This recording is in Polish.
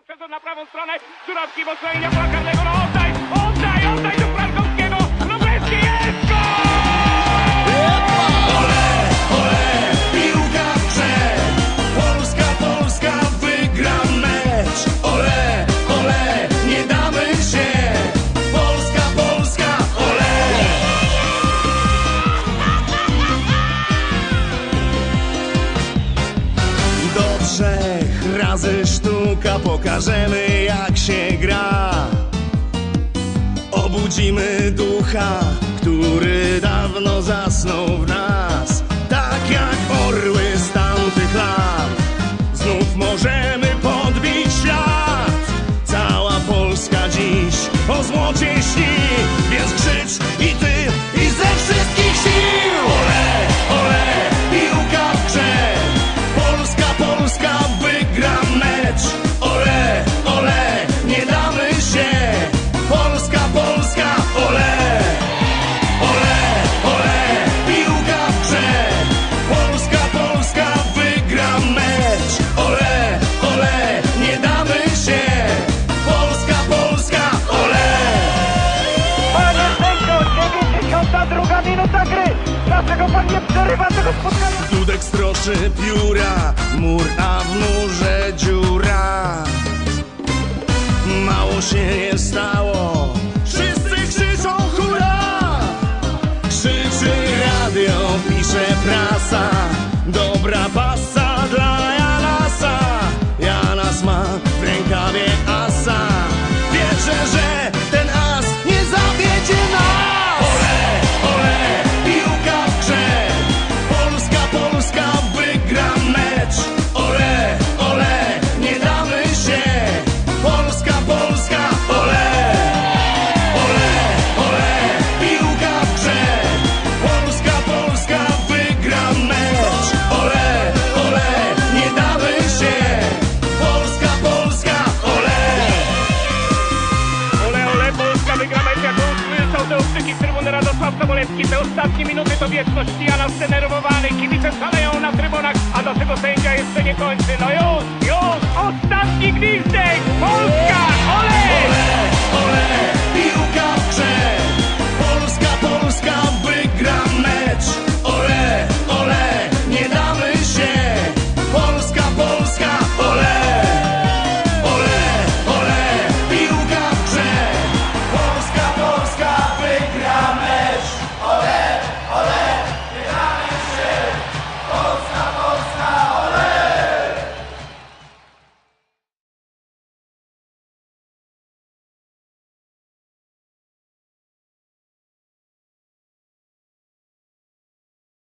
Przeszedł na prawą stronę. Żurawski w osłonienia pola karnego. No oddaj, oddaj, oddaj do Frankowskiego. Wróblewski jest gol! Piłka w grze, Polska, Polska wygra mecz. Ole, ole, nie damy się. Polska, Polska, ole. Do trzech razy sztuka pokażemy jak się gra. Obudzimy ducha, który dawno zasnął w nas. Mecz. Ole, ole, nie damy się. Polska, Polska, ole! Ole, ole, piłka w grze! Polska, Polska wygra mecz! Ole, ole, nie damy się! Polska, Polska, ole! Panie sędzio, 92 minuta gry. Dlaczego pan nie przerywa tego spotkania? Dudek stroczy pióra, dobra pasa dla Janasa. Janas ma w rękawie asa, wierzę, że ostatnie minuty to wieczności, a nas zdenerwowany. Kibice staleją na trybunach, a do tego sędzia jeszcze nie kończy. No już, już, ostatni gwizdek!